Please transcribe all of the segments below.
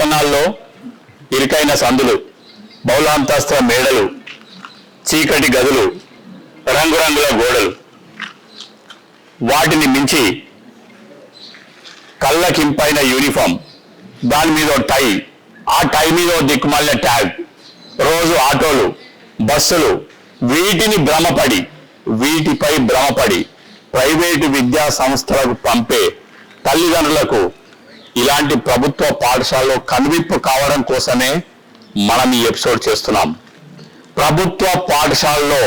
పట్టణాల్లో ఇరుకైన సందులు బౌలాంతస్త్ర మేడలు చీకటి గదులు రంగురంగుల గోడలు. వాటిని మించి కళ్ళకింపైన యూనిఫామ్ దాని మీద టై ఆ టై మీద ఓ దిక్కుమాలిన ట్యాగ్ రోజు ఆటోలు బస్సులు వీటిని భ్రమపడి వీటిపై భ్రమపడి ప్రైవేటు విద్యా సంస్థలకు పంపే తల్లిదండ్రులకు ఇలాంటి ప్రభుత్వ పాఠశాలలో కనువిప్పు కావడం కోసమే మనం ఈ ఎపిసోడ్ చేస్తున్నాం. ప్రభుత్వ పాఠశాలలో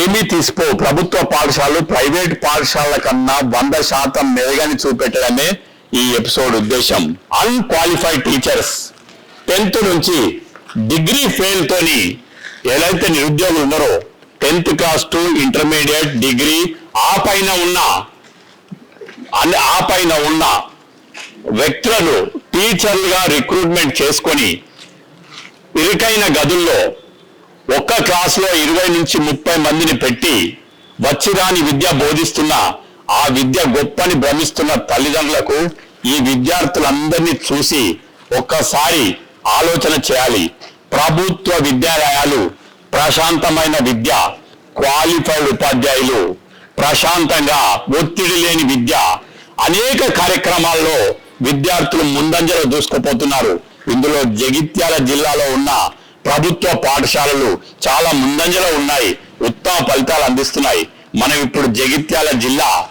ఏమీ తీసిపో ప్రభుత్వ పాఠశాలలు ప్రైవేట్ పాఠశాలల కన్నా వంద శాతం మెరుగని చూపెట్టడమే ఈ ఎపిసోడ్ ఉద్దేశం. అన్క్వాలిఫైడ్ టీచర్స్ టెన్త్ నుంచి డిగ్రీ ఫెయిల్ తోని ఎవరైతే నిరుద్యోగులు ఉన్నారో tenth class to intermediate degree ఆ పైన ఉన్న అన్ని ఆ పైన ఉన్న వ్యక్తులను టీచర్లుగా రిక్రూట్మెంట్ చేసుకొని ఇరుకైన గదుల్లో ఒక్క క్లాస్లో ఇరవై నుంచి ముప్పై మందిని పెట్టి వచ్చిరాని విద్య బోధిస్తున్న ఆ విద్య గొప్పని భ్రమిస్తున్న తల్లిదండ్రులకు ఈ విద్యార్థులందరినీ చూసి ఒక్కసారి ఆలోచన చేయాలి. ప్రభుత్వ విద్యాలయాలు ప్రశాంతమైన విద్య క్వాలిఫైడ్ ఉపాధ్యాయులు ప్రశాంతంగా ఒత్తిడి లేని విద్య అనేక కార్యక్రమాల్లో విద్యార్థులు ముందంజలో దూసుకుపోతున్నారు. ఇందులో జగిత్యాల జిల్లాలో ఉన్న ప్రభుత్వ పాఠశాలలు చాలా ముందంజలో ఉన్నాయి. ఉత్తమ ఫలితాలు అందిస్తున్నాయి. మనం ఇప్పుడు జగిత్యాల జిల్లా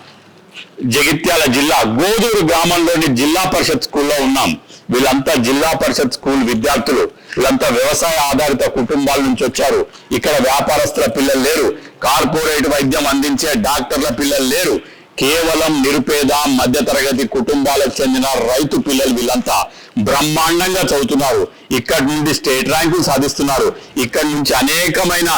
జగిత్యాల జిల్లా గోదూరు గ్రామంలోని జిల్లా పరిషత్ స్కూల్లో ఉన్నాం. వీళ్ళంతా జిల్లా పరిషత్ స్కూల్ విద్యార్థులు. వీళ్ళంతా వ్యవసాయ ఆధారిత కుటుంబాల నుంచి వచ్చారు. ఇక్కడ వ్యాపారస్తుల పిల్లలు లేరు. కార్పొరేట్ వైద్యం అందించే డాక్టర్ల పిల్లలు లేరు. కేవలం నిరుపేద మధ్యతరగతి కుటుంబాలకు చెందిన రైతు పిల్లలు వీళ్ళంతా బ్రహ్మాండంగా చదువుతున్నారు. ఇక్కడి నుండి స్టేట్ ర్యాంకులు సాధిస్తున్నారు. ఇక్కడి నుంచి అనేకమైన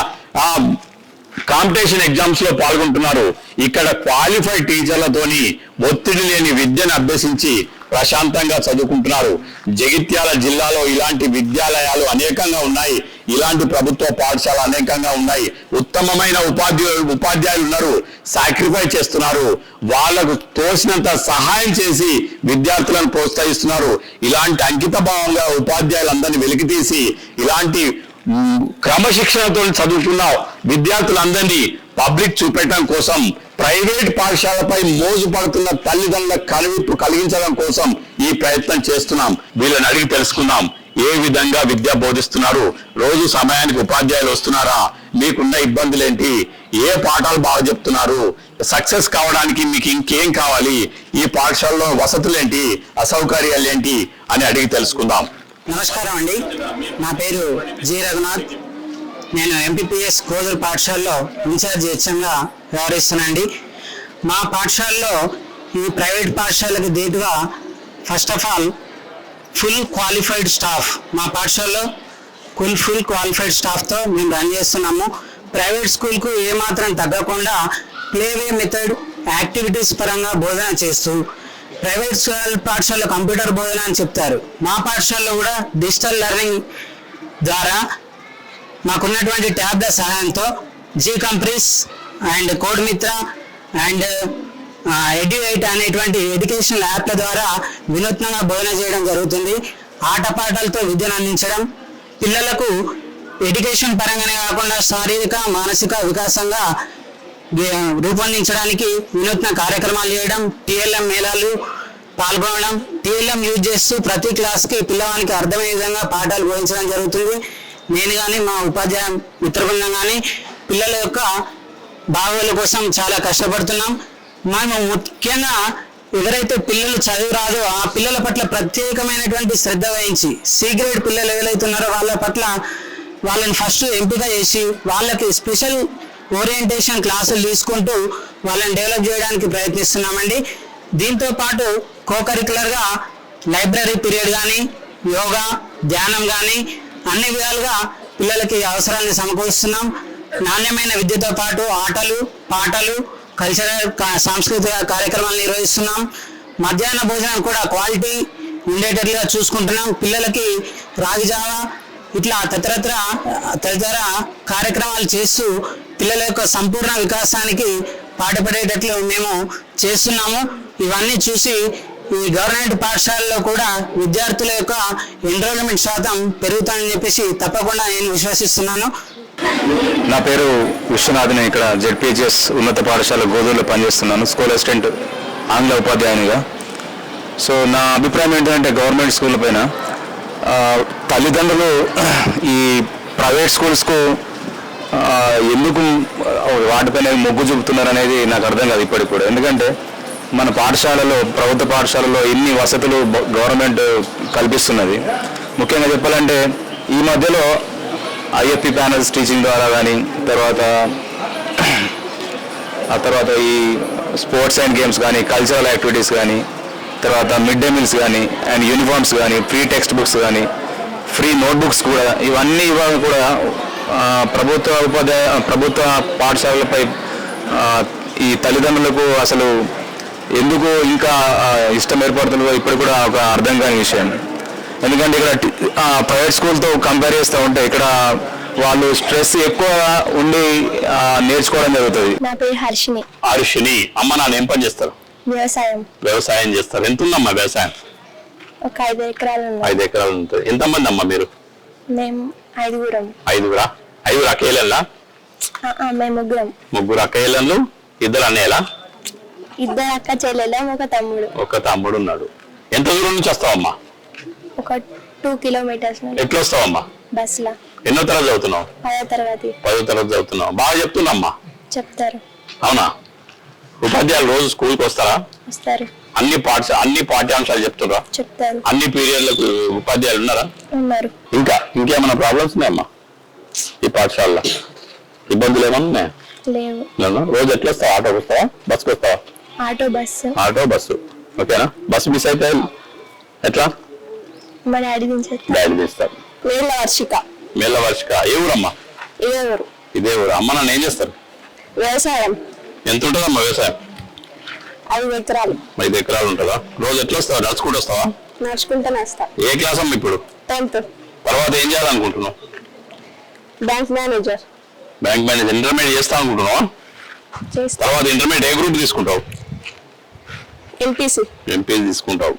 కాంపిటీషన్ ఎగ్జామ్స్లో పాల్గొంటున్నారు. ఇక్కడ క్వాలిఫైడ్ టీచర్లతోని ఒత్తిడి లేని విద్యను అభ్యసించి ప్రశాంతంగా చదువుకుంటున్నారు. జగిత్యాల జిల్లాలో ఇలాంటి విద్యాలయాలు అనేకంగా ఉన్నాయి. ఇలాంటి ప్రభుత్వ పాఠశాల అనేకంగా ఉన్నాయి. ఉత్తమమైన ఉపాధ్యాయులు ఉపాధ్యాయులు ఉన్నారు. సాక్రిఫై చేస్తున్నారు. వాళ్ళకు తోసినంత సహాయం చేసి విద్యార్థులను ప్రోత్సహిస్తున్నారు. ఇలాంటి అంకిత భావంగా ఉపాధ్యాయులందరినీ వెలికితీసి ఇలాంటి క్రమశిక్షణతో చదువుకున్న విద్యార్థులందరినీ పబ్లిక్ చూపెట్టడం కోసం ప్రైవేట్ పాఠశాలపై మోజు పడుతున్న తల్లిదండ్రుల కనువిప్పు కలిగించడం కోసం ఈ ప్రయత్నం చేస్తున్నాం. వీళ్ళని అడిగి తెలుసుకుందాం. ఏ విధంగా విద్య బోధిస్తున్నారు? రోజు సమయానికి ఉపాధ్యాయులు వస్తున్నారా? మీకున్న ఇబ్బందులేంటి? ఏ పాఠాలు బాగా చెప్తున్నారు? సక్సెస్ కావడానికి మీకు ఇంకేం కావాలి? ఈ పాఠశాలలో వసతులేంటి? అసౌకర్యాలు ఏంటి అని అడిగి తెలుసుకుందాం. నమస్కారం అండి. నా పేరు జి రఘునాథ్. నేను ఎంపీపీఎస్ కోదూరు పాఠశాలలో ఇన్ఛార్జ్ హెచ్ఎంగా వ్యవహరిస్తున్నానండి. మా పాఠశాలలో ఈ ప్రైవేట్ పాఠశాలకు దీటుగా first of all full qualified staff మా పాఠశాలలో ఫుల్ ఫుల్ క్వాలిఫైడ్ స్టాఫ్తో మేము రన్ చేస్తున్నాము. ప్రైవేట్ స్కూల్కు ఏమాత్రం తగ్గకుండా ప్లేవే మెథడ్ యాక్టివిటీస్ పరంగా బోధన చేస్తూ ప్రైవేట్ స్కూల్ పాఠశాలలో కంప్యూటర్ బోధన అని చెప్తారు. మా పాఠశాలలో కూడా డిజిటల్ లెర్నింగ్ ద్వారా మాకున్నటువంటి ట్యాబ్ల సహాయంతో G Compris and code Mitra and ఎడ్యుయేట్ అనేటువంటి ఎడ్యుకేషనల్ యాప్ల ద్వారా వినూత్నంగా బోధన చేయడం జరుగుతుంది. ఆటపాటలతో విద్యను అందించడం పిల్లలకు ఎడ్యుకేషన్ పరంగానే కాకుండా శారీరక మానసిక వికాసంగా రూపొందించడానికి వినూత్న కార్యక్రమాలు చేయడం టీఎల్ఎం మేళాలు పాల్గొనడం టీఎల్ఎం యూజ్ చేస్తూ ప్రతి క్లాస్కి పిల్లవానికి అర్థమయ్యే విధంగా పాఠాలు బోధించడం జరుగుతుంది. నేను కానీ మా ఉపాధ్యాయ మిత్ర బృందం కానీ పిల్లల యొక్క బాగోగుల కోసం చాలా కష్టపడుతున్నాం. మేము ముఖ్యంగా ఎవరైతే పిల్లలు చదువు రాదో ఆ పిల్లల పట్ల ప్రత్యేకమైనటువంటి శ్రద్ధ వహించి సి గ్రేడ్ పిల్లలు ఎవరైతే ఉన్నారో వాళ్ళ పట్ల వాళ్ళని ఫస్ట్ ఎంపిక చేసి వాళ్ళకి స్పెషల్ ఓరియంటేషన్ క్లాసులు తీసుకుంటూ వాళ్ళని డెవలప్ చేయడానికి ప్రయత్నిస్తున్నామండి. దీంతో పాటు కోకరికులర్గా లైబ్రరీ పీరియడ్ కానీ యోగా ధ్యానం కానీ అన్ని విధాలుగా పిల్లలకి అవసరాన్ని సమకూరుస్తున్నాం. నాణ్యమైన విద్యతో పాటు ఆటలు పాటలు కల్చరల్ సాంస్కృతిక కార్యక్రమాలు నిర్వహిస్తున్నాం. మధ్యాహ్న భోజనం కూడా క్వాలిటీ ఉండేటట్లుగా చూసుకుంటున్నాం. పిల్లలకి రాగిజావ ఇట్లా తదితర తదితర కార్యక్రమాలు చేస్తూ పిల్లల యొక్క సంపూర్ణ వికాసానికి పాటుపడేటట్లు మేము చేస్తున్నాము. ఇవన్నీ చూసి ఈ గవర్నమెంట్ పాఠశాలలో కూడా విద్యార్థుల యొక్క ఎన్రోల్మెంట్ శాతం పెరుగుతానని చెప్పేసి తప్పకుండా నేను విశ్వసిస్తున్నాను. నా పేరు విశ్వనాథ్ నేను ఇక్కడ జెడ్పిహెచ్ఎస్ ఉన్నత పాఠశాల గోదూరులో పనిచేస్తున్నాను. స్కూల్ అసిస్టెంట్ ఆంగ్ల ఉపాధ్యాయునిగా. సో నా అభిప్రాయం ఏంటంటే గవర్నమెంట్ స్కూల్ పైన తల్లిదండ్రులు ఈ ప్రైవేట్ స్కూల్స్కు ఎందుకు వాటిపైన మొగ్గు చూపుతున్నారు అనేది నాకు అర్థం కాదు ఇప్పటికి కూడా. ఎందుకంటే మన పాఠశాలలో ప్రభుత్వ పాఠశాలలో ఎన్ని వసతులు గవర్నమెంట్ కల్పిస్తున్నది. ముఖ్యంగా చెప్పాలంటే ఈ మధ్యలో ఐఎఫ్పి ప్యానల్స్ టీచింగ్ ద్వారా కానీ తర్వాత ఆ తర్వాత ఈ స్పోర్ట్స్ అండ్ గేమ్స్ కానీ కల్చరల్ యాక్టివిటీస్ కానీ తర్వాత మిడ్ డే మీల్స్ కానీ అండ్ యూనిఫామ్స్ కానీ ఫ్రీ టెక్స్ట్ బుక్స్ కానీ ఫ్రీ నోట్బుక్స్ కూడా ఇవన్నీ ఇవాళ కూడా ప్రభుత్వ ఉపాధ్యాయ ప్రభుత్వ పాఠశాలలపై ఈ తల్లిదండ్రులకు అసలు ఎందుకు ఇంకా ఇష్టం ఏర్పడుతుందో ఇప్పుడు కూడా ఒక అర్థం కాని విషయం. ఎందుకంటే ఇక్కడ ప్రైవేట్ స్కూల్తో కంపేర్ చేస్తూ ఉంటే ఇక్కడ వాళ్ళు స్ట్రెస్ ఎక్కువ ఉండి నేర్చుకోవడం జరుగుతుంది. నా పేరు హర్షిని ఆరుషిని అమ్మ నాన్న ఏం పని చేస్తారు? వ్యవసాయం. వ్యవసాయం చేస్తారు. ఎంత ఉందమ్మా వ్యవసాయం? ఒక ఐదు ఎకరాలు ఐదు ఎకరాలు ఉంటుంది. ఎంతమంది అమ్మా మీరు? మేము ఐదుగురం. ఐదుగురా? ఐదుగురు ఆ, మేము ముగ్గురం. ముగ్గురు అక్కయ్యలు ఇద్దరు అన్నయ్యలా? ఇద్దరు అక్క చెల్లెలం ఒక తమ్ముడు. ఒక తమ్ముడు ఉన్నాడు. ఎంత దూరం నుంచి వస్తావమ్మా? ఒక టూ కిలోమీటర్స్ ఎట్లా వస్తావమ్మా? బస్సులో. ఎన్నో తరగతి చదువుతున్నావు? పదో తరగతి. పదో తరగతి చదువుతున్నావు. బాగా చెప్తున్నామ్మా చెప్తారు. అవునా? ఉపాధ్యాయులు రోజు స్కూల్కి వస్తారా? వస్తారు. అన్ని పాఠ అన్ని పాఠ్యాంశాలు చెప్తున్నా చెప్తారు. అన్ని పీరియడ్లకు ఉపాధ్యాయులు ఉన్నారా? ఉన్నారు. ఇంకా ఇంకేమైనా ప్రాబ్లమ్స్ ఉన్నాయమ్మా? ఈ పాఠశాలలో. ఇబ్బందులు ఏమన్నా ఉన్నాయా? లేవా? రోజు ఎట్లా వస్తావా? ఆటోకి వస్తావా? బస్కి వస్తావా? Auto bus. Auto bus. ఓకేనా? బస్సు మిస్ అయితే ఎట్లా? మా డాడీ దించేస్తారు డాడీ తీస్తారు వీళ్ళ వర్షిక. మేళ్ళ వర్షిక. ఏ ఊరమ్మా? ఇదే ఊరు. ఇదే ఊరు. అమ్మ నాన్న ఏం చేస్తారు? వ్యవసాయం. ఎంత ఉంటుందమ్మా వ్యవసాయం? ఐదు ఎకరాలు. ఐదు ఎకరాలు ఉంటుందా? రోజు ఎట్లా వస్తావా? నడుచుకుంటూ వస్తావా? నడుచుకుంటూనే వస్తా. ఏ క్లాస్ అమ్మ ఇప్పుడు? టెన్త్. తర్వాత ఏం చేయాలనుకుంటున్నావు? Bank manager. Bank manager. Intermediate చేస్తా అనుకుంటున్నావా? చేస్తా. తర్వాత ఇంటర్మీడియట్ ఏ గ్రూప్ తీసుకుంటావు? ఎంపీసీ ఎంపీ తీసుకుంటావు.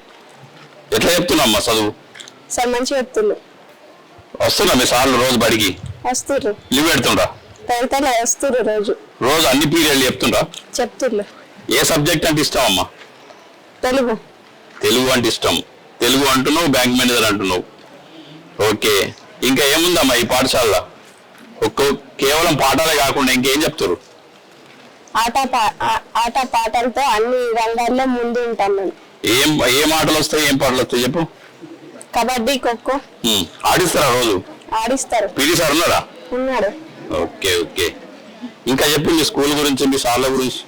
ఎట్లా చెప్తున్నామ్మా చదువు? సార్ మంచిగా చెప్తుండ్రు వస్తున్నా మీ సార్లు రోజు బడికి? వస్తుర్రు. లీవ్ పెడుతుండ్రా? పెడతలే వస్తుర్రు రోజు. రోజు అన్ని పీరియడ్లు చెప్తుండ్రా? చెప్తుర్రు ఏ సబ్జెక్ట్ అంటే ఇష్టం అమ్మా? తెలుగు. తెలుగు అంటే ఇష్టం. తెలుగు అంటున్నావు బ్యాంక్ మేనేజర్ అంటున్నావు. ఓకే. ఇంకా ఏముందమ్మా ఈ పాఠశాలలో? ఒక్కో కేవలం పాఠాలే కాకుండా ఇంకేం చెప్తారు ఆట ఆట పాటలతో అన్ని రంగాల్లో ముందు ఉంటాం మేము. ఏం ఏం ఆటలు వస్తాయి ఏం పాటలు వస్తాయి చెప్పు? కబడ్డీ ఖోఖో. ఆడిస్తారా రోజు? ఆడిస్తారు. పీటీ సార్ ఉన్నారా ఉన్నాడు. Okay okay. ఇంకా చెప్పు మీ స్కూల్ గురించి మీ సార్ల గురించి.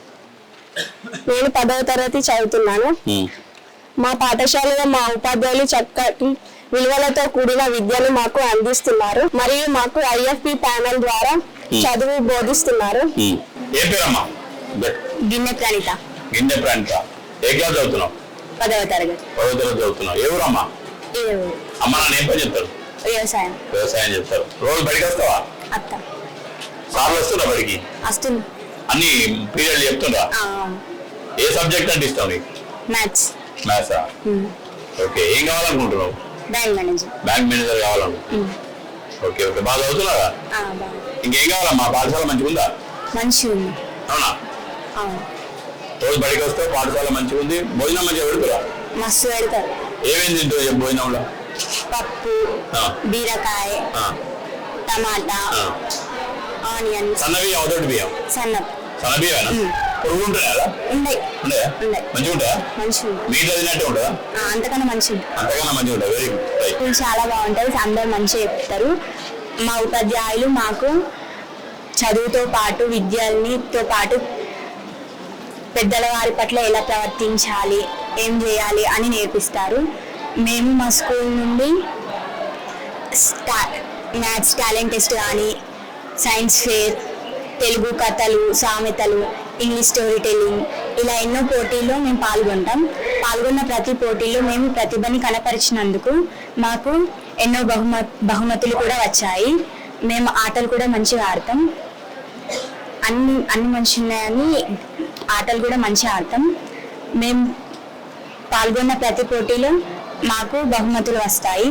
నేను పదవ తరగతి చదువుతున్నాను. మా పాఠశాలలో మా ఉపాధ్యాయులు చక్కటి విలువలతో కూడిన విద్యను మాకు అందిస్తున్నారు. మరియు మాకు ఐఎఫ్పి ప్యానెల్ ద్వారా చదువు బోధిస్తున్నారు. ఏ పేరమ్మా? గిన్నె ప్రణిత. గింజ ప్రాంత ఏ క్లాస్ చదువుతున్నావు? పదవ తరగతి. పదో తరగతి చదువుతున్నావు. ఏ ఊరమ్మా అమ్మ? నాన్న ఏం పని చెప్తారు వ్యవసాయం. వ్యవసాయం చేస్తారు. రోజు బడికి వస్తావా? అత్త. సార్లు వస్తున్నా బడికి వస్తుంది. అన్ని పీరియడ్లు చెప్తుండ్రా? ఏ సబ్జెక్ట్ అంటే ఇష్టం నీకు? మ్యాథ్స్. మ్యాథ్సా? ఓకే ఏం కావాలనుకుంటున్నావు? Bank manager. బ్యాంక్ మేనేజర్ కావాలను ఓకే ఓకే. బాగా చదువుతున్నారా ఇంకేం కావాలమ్మా? పాఠశాల మంచిగా ఉందా మంచిగా ఉంది అవునా? రోజు బడికి వస్తే పాఠశాల మంచిగా ఉంది. భోజనం మంచిగా పెడుతురా? మస్తు పెడతారు. ఏమేమి తింటావు చెప్పు భోజనంలో? పప్పు బీరకాయ టమాటా ఆ. ఆనియన్స్. సన్న బియ్యం అవతోటి బియ్యం సన్న సన్న బియ్యమేనా పురుగు ఉంటాయా. మంచిగా ఉంటాయా? మంచిగా ఉంది మీ ఇంట్లో తిన్నట్టే ఉంటుందా? అంతకన్నా మంచిగా ఉంది అంతకన్నా మంచిగా ఉంటుంది వెరీ గుడ్ చాలా బాగుంటుంది. అందరు మంచిగా చెప్తారు. మా ఉపాధ్యాయులు మాకు చదువుతో పాటు విద్యలనితో పాటు పెద్దల వారి పట్ల ఎలా ప్రవర్తించాలి ఏం చేయాలి అని నేర్పిస్తారు. మేము మా స్కూల్ నుండి స్టా మ్యాథ్స్ టాలెంట్ టెస్ట్ కానీ సైన్స్ ఫేర్ తెలుగు కథలు సామెతలు ఇంగ్లీష్ స్టోరీ టెల్లింగ్ ఇలా ఎన్నో పోటీల్లో మేము పాల్గొంటాం. పాల్గొన్న ప్రతి పోటీలో మేము ప్రతిభని కనపరిచినందుకు మాకు ఎన్నో బహుమ బహుమతులు కూడా వచ్చాయి. మేము ఆటలు కూడా మంచిగా ఆడతాం. అన్ని అన్ని మంచి ఉన్నాయని ఆటలు కూడా మంచిగా ఆడతాం. మేము పాల్గొన్న ప్రతి పోటీలో మాకు బహుమతులు వస్తాయి.